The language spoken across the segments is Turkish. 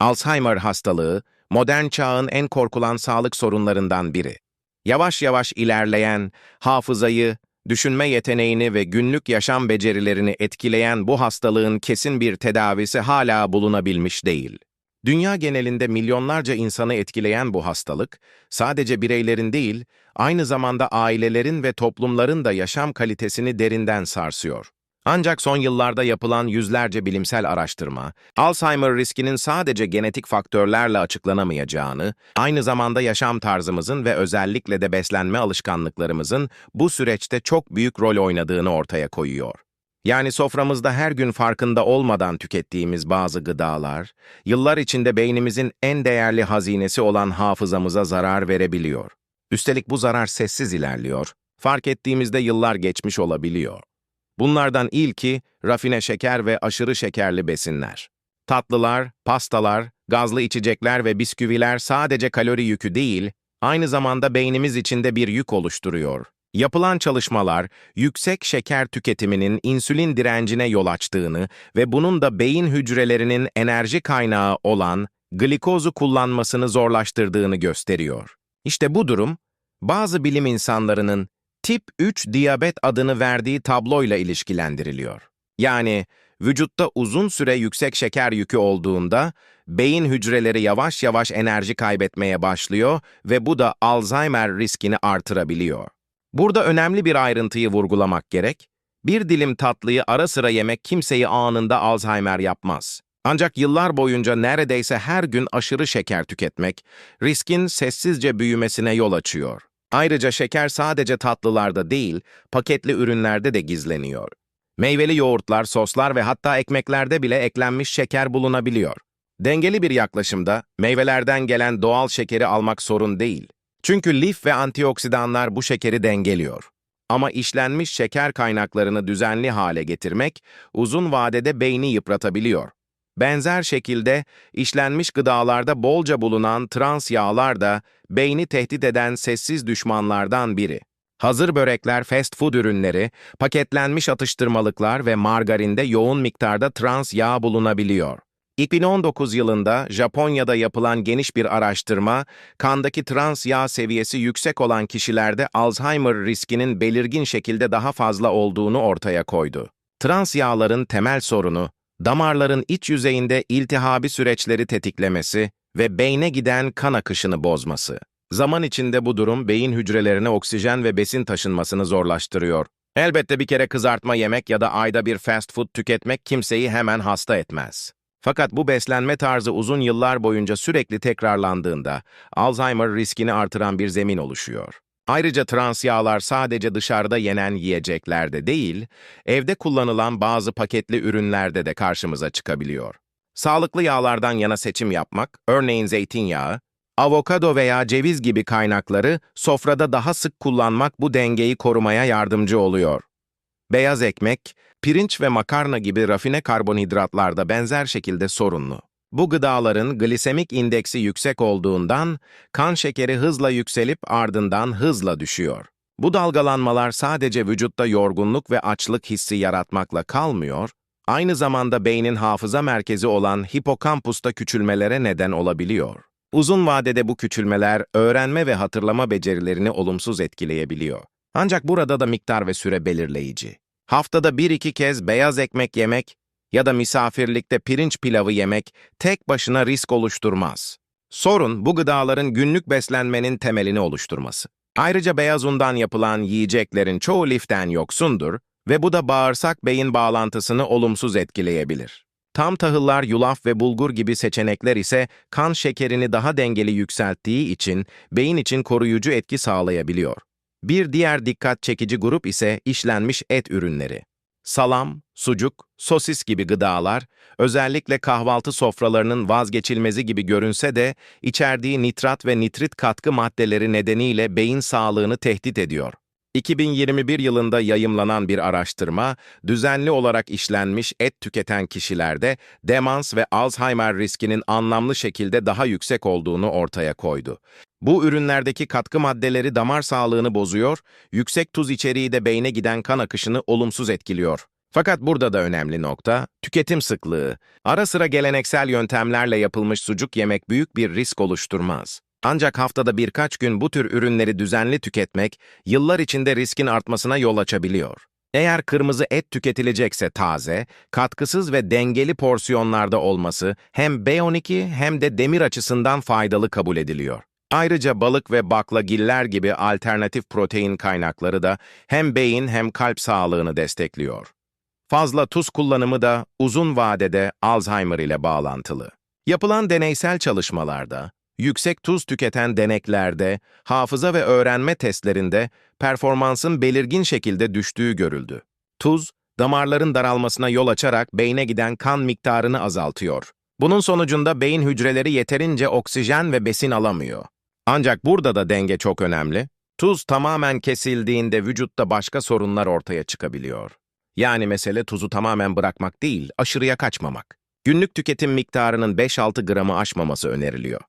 Alzheimer hastalığı, modern çağın en korkulan sağlık sorunlarından biri. Yavaş yavaş ilerleyen, hafızayı, düşünme yeteneğini ve günlük yaşam becerilerini etkileyen bu hastalığın kesin bir tedavisi hala bulunabilmiş değil. Dünya genelinde milyonlarca insanı etkileyen bu hastalık, sadece bireylerin değil, aynı zamanda ailelerin ve toplumların da yaşam kalitesini derinden sarsıyor. Ancak son yıllarda yapılan yüzlerce bilimsel araştırma, Alzheimer riskinin sadece genetik faktörlerle açıklanamayacağını, aynı zamanda yaşam tarzımızın ve özellikle de beslenme alışkanlıklarımızın bu süreçte çok büyük rol oynadığını ortaya koyuyor. Yani soframızda her gün farkında olmadan tükettiğimiz bazı gıdalar, yıllar içinde beynimizin en değerli hazinesi olan hafızamıza zarar verebiliyor. Üstelik bu zarar sessiz ilerliyor, fark ettiğimizde yıllar geçmiş olabiliyor. Bunlardan ilki rafine şeker ve aşırı şekerli besinler. Tatlılar, pastalar, gazlı içecekler ve bisküviler sadece kalori yükü değil, aynı zamanda beynimiz içinde bir yük oluşturuyor. Yapılan çalışmalar, yüksek şeker tüketiminin insülin direncine yol açtığını ve bunun da beyin hücrelerinin enerji kaynağı olan glikozu kullanmasını zorlaştırdığını gösteriyor. İşte bu durum, bazı bilim insanlarının tip 3 diyabet adını verdiği tabloyla ilişkilendiriliyor. Yani vücutta uzun süre yüksek şeker yükü olduğunda beyin hücreleri yavaş yavaş enerji kaybetmeye başlıyor ve bu da Alzheimer riskini artırabiliyor. Burada önemli bir ayrıntıyı vurgulamak gerek. Bir dilim tatlıyı ara sıra yemek kimseyi anında Alzheimer yapmaz. Ancak yıllar boyunca neredeyse her gün aşırı şeker tüketmek, riskin sessizce büyümesine yol açıyor. Ayrıca şeker sadece tatlılarda değil, paketli ürünlerde de gizleniyor. Meyveli yoğurtlar, soslar ve hatta ekmeklerde bile eklenmiş şeker bulunabiliyor. Dengeli bir yaklaşımda meyvelerden gelen doğal şekeri almak sorun değil. Çünkü lif ve antioksidanlar bu şekeri dengeliyor. Ama işlenmiş şeker kaynaklarını düzenli hale getirmek uzun vadede beyni yıpratabiliyor. Benzer şekilde işlenmiş gıdalarda bolca bulunan trans yağlar da beyni tehdit eden sessiz düşmanlardan biri. Hazır börekler, fast food ürünleri, paketlenmiş atıştırmalıklar ve margarinde yoğun miktarda trans yağ bulunabiliyor. 2019 yılında Japonya'da yapılan geniş bir araştırma, kandaki trans yağ seviyesi yüksek olan kişilerde Alzheimer riskinin belirgin şekilde daha fazla olduğunu ortaya koydu. Trans yağların temel sorunu, damarların iç yüzeyinde iltihabi süreçleri tetiklemesi ve beyne giden kan akışını bozması. Zaman içinde bu durum beyin hücrelerine oksijen ve besin taşınmasını zorlaştırıyor. Elbette bir kere kızartma yemek ya da ayda bir fast food tüketmek kimseyi hemen hasta etmez. Fakat bu beslenme tarzı uzun yıllar boyunca sürekli tekrarlandığında Alzheimer riskini artıran bir zemin oluşuyor. Ayrıca trans yağlar sadece dışarıda yenen yiyeceklerde değil, evde kullanılan bazı paketli ürünlerde de karşımıza çıkabiliyor. Sağlıklı yağlardan yana seçim yapmak, örneğin zeytinyağı, avokado veya ceviz gibi kaynakları sofrada daha sık kullanmak bu dengeyi korumaya yardımcı oluyor. Beyaz ekmek, pirinç ve makarna gibi rafine karbonhidratlar da benzer şekilde sorunlu. Bu gıdaların glisemik indeksi yüksek olduğundan kan şekeri hızla yükselip ardından hızla düşüyor. Bu dalgalanmalar sadece vücutta yorgunluk ve açlık hissi yaratmakla kalmıyor, aynı zamanda beynin hafıza merkezi olan hipokampusta küçülmelere neden olabiliyor. Uzun vadede bu küçülmeler öğrenme ve hatırlama becerilerini olumsuz etkileyebiliyor. Ancak burada da miktar ve süre belirleyici. Haftada bir iki kez beyaz ekmek yemek ya da misafirlikte pirinç pilavı yemek tek başına risk oluşturmaz. Sorun bu gıdaların günlük beslenmenin temelini oluşturması. Ayrıca beyaz undan yapılan yiyeceklerin çoğu liften yoksundur ve bu da bağırsak-beyin bağlantısını olumsuz etkileyebilir. Tam tahıllar, yulaf ve bulgur gibi seçenekler ise kan şekerini daha dengeli yükselttiği için beyin için koruyucu etki sağlayabiliyor. Bir diğer dikkat çekici grup ise işlenmiş et ürünleri. Salam, sucuk, sosis gibi gıdalar, özellikle kahvaltı sofralarının vazgeçilmezi gibi görünse de, içerdiği nitrat ve nitrit katkı maddeleri nedeniyle beyin sağlığını tehdit ediyor. 2021 yılında yayımlanan bir araştırma, düzenli olarak işlenmiş et tüketen kişilerde demans ve Alzheimer riskinin anlamlı şekilde daha yüksek olduğunu ortaya koydu. Bu ürünlerdeki katkı maddeleri damar sağlığını bozuyor, yüksek tuz içeriği de beyne giden kan akışını olumsuz etkiliyor. Fakat burada da önemli nokta, tüketim sıklığı. Ara sıra geleneksel yöntemlerle yapılmış sucuk yemek büyük bir risk oluşturmaz. Ancak haftada birkaç gün bu tür ürünleri düzenli tüketmek, yıllar içinde riskin artmasına yol açabiliyor. Eğer kırmızı et tüketilecekse taze, katkısız ve dengeli porsiyonlarda olması hem B12 hem de demir açısından faydalı kabul ediliyor. Ayrıca balık ve baklagiller gibi alternatif protein kaynakları da hem beyin hem kalp sağlığını destekliyor. Fazla tuz kullanımı da uzun vadede Alzheimer ile bağlantılı. Yapılan deneysel çalışmalarda, yüksek tuz tüketen deneklerde, hafıza ve öğrenme testlerinde performansın belirgin şekilde düştüğü görüldü. Tuz, damarların daralmasına yol açarak beyne giden kan miktarını azaltıyor. Bunun sonucunda beyin hücreleri yeterince oksijen ve besin alamıyor. Ancak burada da denge çok önemli. Tuz tamamen kesildiğinde vücutta başka sorunlar ortaya çıkabiliyor. Yani mesele tuzu tamamen bırakmak değil, aşırıya kaçmamak. Günlük tüketim miktarının 5-6 gramı aşmaması öneriliyor.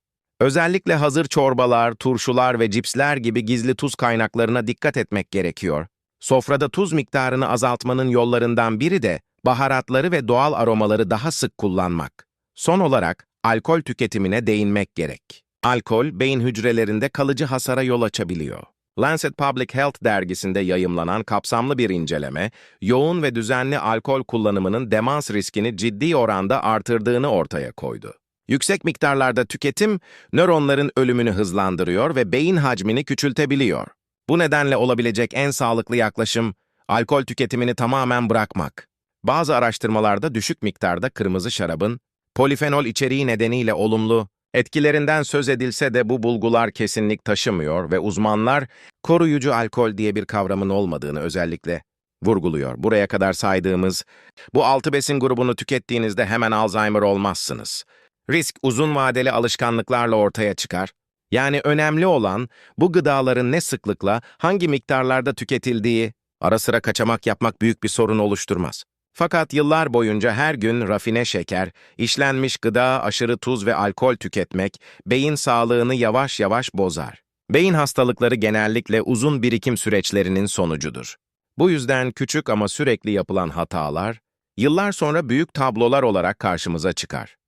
Özellikle hazır çorbalar, turşular ve cipsler gibi gizli tuz kaynaklarına dikkat etmek gerekiyor. Sofrada tuz miktarını azaltmanın yollarından biri de baharatları ve doğal aromaları daha sık kullanmak. Son olarak alkol tüketimine değinmek gerek. Alkol, beyin hücrelerinde kalıcı hasara yol açabiliyor. Lancet Public Health dergisinde yayımlanan kapsamlı bir inceleme, yoğun ve düzenli alkol kullanımının demans riskini ciddi oranda artırdığını ortaya koydu. Yüksek miktarlarda tüketim, nöronların ölümünü hızlandırıyor ve beyin hacmini küçültebiliyor. Bu nedenle olabilecek en sağlıklı yaklaşım, alkol tüketimini tamamen bırakmak. Bazı araştırmalarda düşük miktarda kırmızı şarabın, polifenol içeriği nedeniyle olumlu, etkilerinden söz edilse de bu bulgular kesinlik taşımıyor ve uzmanlar, koruyucu alkol diye bir kavramın olmadığını özellikle vurguluyor. Buraya kadar saydığımız, bu altı besin grubunu tükettiğinizde hemen Alzheimer olmazsınız. Risk uzun vadeli alışkanlıklarla ortaya çıkar. Yani önemli olan bu gıdaların ne sıklıkla, hangi miktarlarda tüketildiği, ara sıra kaçamak yapmak büyük bir sorun oluşturmaz. Fakat yıllar boyunca her gün rafine şeker, işlenmiş gıda, aşırı tuz ve alkol tüketmek beyin sağlığını yavaş yavaş bozar. Beyin hastalıkları genellikle uzun birikim süreçlerinin sonucudur. Bu yüzden küçük ama sürekli yapılan hatalar, yıllar sonra büyük tablolar olarak karşımıza çıkar.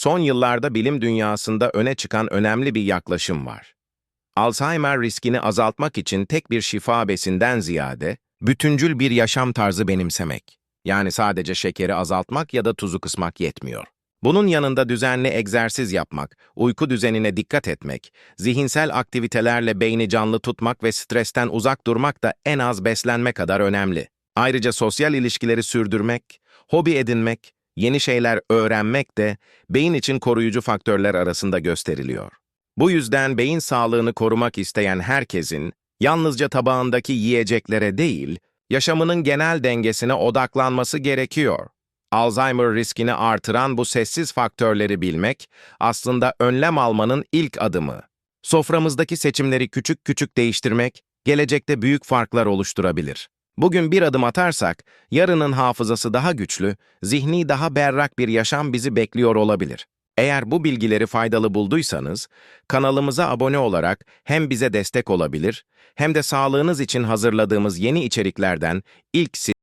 Son yıllarda bilim dünyasında öne çıkan önemli bir yaklaşım var. Alzheimer riskini azaltmak için tek bir şifa besinden ziyade, bütüncül bir yaşam tarzı benimsemek. Yani sadece şekeri azaltmak ya da tuzu kısmak yetmiyor. Bunun yanında düzenli egzersiz yapmak, uyku düzenine dikkat etmek, zihinsel aktivitelerle beyni canlı tutmak ve stresten uzak durmak da en az beslenme kadar önemli. Ayrıca sosyal ilişkileri sürdürmek, hobi edinmek, yeni şeyler öğrenmek de beyin için koruyucu faktörler arasında gösteriliyor. Bu yüzden beyin sağlığını korumak isteyen herkesin yalnızca tabağındaki yiyeceklere değil, yaşamının genel dengesine odaklanması gerekiyor. Alzheimer riskini artıran bu sessiz faktörleri bilmek aslında önlem almanın ilk adımı. Soframızdaki seçimleri küçük küçük değiştirmek gelecekte büyük farklar oluşturabilir. Bugün bir adım atarsak, yarının hafızası daha güçlü, zihni daha berrak bir yaşam bizi bekliyor olabilir. Eğer bu bilgileri faydalı bulduysanız, kanalımıza abone olarak hem bize destek olabilir, hem de sağlığınız için hazırladığımız yeni içeriklerden ilk siz